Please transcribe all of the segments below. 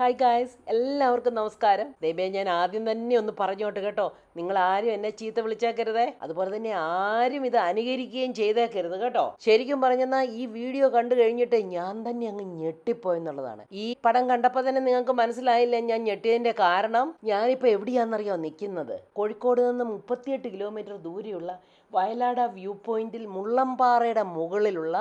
Hi guys എല്ലാവർക്കും നമസ്കാരം. ദൈവേ ഞാൻ ആദ്യം തന്നെ ഒന്ന് പറഞ്ഞോട്ട് കേട്ടോ. നിങ്ങൾ ആരും എന്നെ ചീത്ത വിളിച്ചേക്കരുതേ. അതുപോലെ തന്നെ ആരും ഇത് അനുകരിക്കുകയും ചെയ്തേക്കരുത് കേട്ടോ. ശരിക്കും പറഞ്ഞെന്നാൽ ഈ വീഡിയോ കണ്ടു കഴിഞ്ഞിട്ട് ഞാൻ തന്നെ അങ്ങ് ഞെട്ടിപ്പോയെന്നുള്ളതാണ്. ഈ പടം കണ്ടപ്പോൾ തന്നെ നിങ്ങൾക്ക് മനസ്സിലായില്ല ഞാൻ ഞെട്ടിയതിന്റെ കാരണം? ഞാനിപ്പോൾ എവിടെയാണെന്നറിയോ നിൽക്കുന്നത് കോഴിക്കോട് നിന്ന് മുപ്പത്തിയെട്ട് കിലോമീറ്റർ ദൂരെയുള്ള വയലാട വ്യൂ പോയിന്റിൽ മുള്ളംപാറയുടെ മുകളിലുള്ള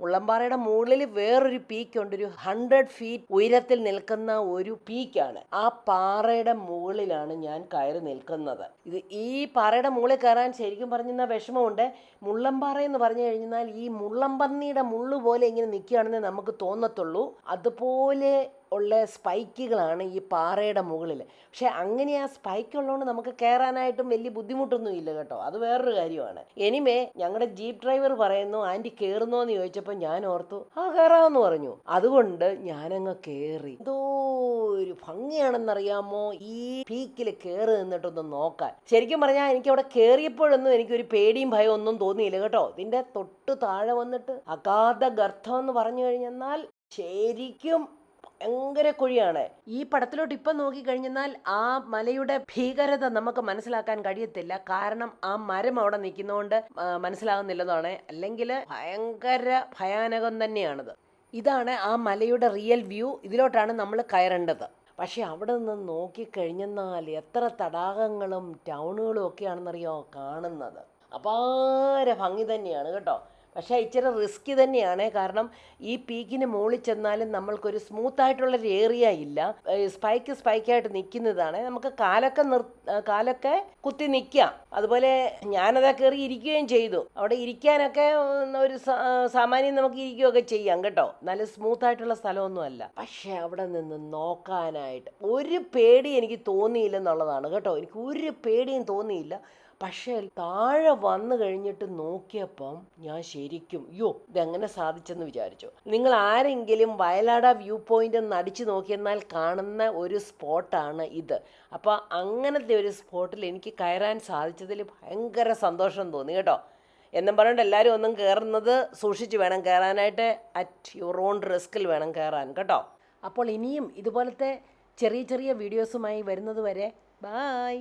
മുള്ളംപാറയുടെ മുകളിൽ വേറൊരു പീക്കുണ്ട് ഒരു ഹൺഡ്രഡ് ഫീറ്റ് ഉയരത്തിൽ നിൽക്കുന്ന ഒരു പീക്കാണ് ആ പാറയുടെ മുകളിലാണ് ഞാൻ കയറി നിൽക്കുന്നത്. ഇത് ഈ പാറയുടെ മുകളിൽ കയറാൻ ശരിക്കും പറഞ്ഞാൽ വിഷമമുണ്ട്. മുള്ളമ്പാറ എന്ന് പറഞ്ഞു കഴിഞ്ഞാൽ ഈ മുള്ളമ്പന്നിയുടെ മുള്ളു പോലെ ഇങ്ങനെ നിൽക്കുകയാണെന്ന് നമുക്ക് തോന്നത്തുള്ളൂ. അതുപോലെ ഉള്ള സ്പൈക്കുകളാണ് ഈ പാറയുടെ മുകളിൽ പക്ഷെ അങ്ങനെ ആ സ്പൈക്ക് ഉള്ളതുകൊണ്ട് നമുക്ക് കയറാനായിട്ടും വലിയ ബുദ്ധിമുട്ടൊന്നും ഇല്ല കേട്ടോ. അത് വേറൊരു കാര്യമാണ്. എനിമേ ഞങ്ങളുടെ ജീപ്പ് ഡ്രൈവർ പറയുന്നു ആന്റി കയറുന്നോ എന്ന് ചോദിച്ചപ്പോൾ ഞാൻ ഓർത്തു ആ കയറാമെന്ന് പറഞ്ഞു. അതുകൊണ്ട് ഞാനങ്ങ് കയറി എന്തോ ഒരു ഭംഗിയാണെന്നറിയാമോ? ഈ പീക്കിൽ കയറി നിന്നിട്ടൊന്ന് നോക്കാൻ. ശരിക്കും പറഞ്ഞാൽ എനിക്ക് അവിടെ കയറിയപ്പോഴൊന്നും എനിക്കൊരു പേടിയും ഭയം ഒന്നും തോന്നിയില്ല കേട്ടോ. ഇതിന്റെ തൊട്ട് താഴെ വന്നിട്ട് അഗാധ ഗർത്തം എന്ന് പറഞ്ഞു കഴിഞ്ഞെന്നാൽ ശരിക്കും ഭയങ്കര കുഴിയാണ്. ഈ പടത്തിലോട്ട് ഇപ്പം നോക്കിക്കഴിഞ്ഞാൽ ആ മലയുടെ ഭീകരത നമുക്ക് മനസ്സിലാക്കാൻ കഴിയത്തില്ല. കാരണം ആ മരം അവിടെ നിൽക്കുന്നതുകൊണ്ട് മനസ്സിലാകുന്നില്ലെന്നാണ്. അല്ലെങ്കിൽ ഭയങ്കര ഭയാനകം തന്നെയാണിത്. ഇതാണ് ആ മലയുടെ റിയൽ വ്യൂ ഇതിലോട്ടാണ് നമ്മൾ കയറേണ്ടത്. പക്ഷേ അവിടെ നിന്ന് നോക്കിക്കഴിഞ്ഞെന്നാൽ എത്ര തടാകങ്ങളും ടൗണുകളും ഒക്കെയാണെന്നറിയോ കാണുന്നത്. അപാര ഭംഗി തന്നെയാണ് കേട്ടോ. പക്ഷേ ഇച്ചിരി റിസ്കി തന്നെയാണ്. കാരണം ഈ പീക്കിന് മുകളിൽ ചെന്നാലും നമ്മൾക്കൊരു സ്മൂത്ത് ആയിട്ടുള്ള ഒരു ഏരിയ ഇല്ല സ്പൈക്ക് സ്പൈക്കായിട്ട് നിൽക്കുന്നതാണ് നമുക്ക് കാലൊക്കെ നിർ കാലൊക്കെ കുത്തി നിൽക്കാം അതുപോലെ ഞാനതാ കയറി ഇരിക്കുകയും ചെയ്തു. അവിടെ ഇരിക്കാനൊക്കെ ഒരു സാമാന്യം നമുക്ക് ഇരിക്കുകയൊക്കെ ചെയ്യാം കേട്ടോ. നല്ല സ്മൂത്ത് ആയിട്ടുള്ള സ്ഥലമൊന്നും അല്ല. പക്ഷെ അവിടെ നിന്ന് നോക്കാനായിട്ട് ഒരു പേടി എനിക്ക് തോന്നിയില്ലെന്നുള്ളതാണ് കേട്ടോ. എനിക്ക് ഒരു പേടിയും തോന്നിയില്ല. പക്ഷേ താഴെ വന്നു കഴിഞ്ഞിട്ട് നോക്കിയപ്പം ഞാൻ ശരിക്കും യോ ഇതെങ്ങനെ സാധിച്ചെന്ന് വിചാരിച്ചു. നിങ്ങൾ ആരെങ്കിലും വയലാട വ്യൂ പോയിന്റ് ഒന്ന് അടിച്ചു നോക്കിയെന്നാൽ കാണുന്ന ഒരു സ്പോട്ടാണ് ഇത്. അപ്പോൾ അങ്ങനത്തെ ഒരു സ്പോട്ടിൽ എനിക്ക് കയറാൻ സാധിച്ചതിൽ ഭയങ്കര സന്തോഷം തോന്നി കേട്ടോ. എന്നും പറഞ്ഞിട്ട് എല്ലാവരും ഒന്നും കയറുന്നത് സൂക്ഷിച്ച് വേണം കയറാനായിട്ട് അറ്റ് യുവർ ഓൺ റിസ്കിൽ വേണം കയറാൻ കേട്ടോ. അപ്പോൾ ഇനിയും ഇതുപോലത്തെ ചെറിയ ചെറിയ വീഡിയോസുമായി വരുന്നത് വരെ ബായ്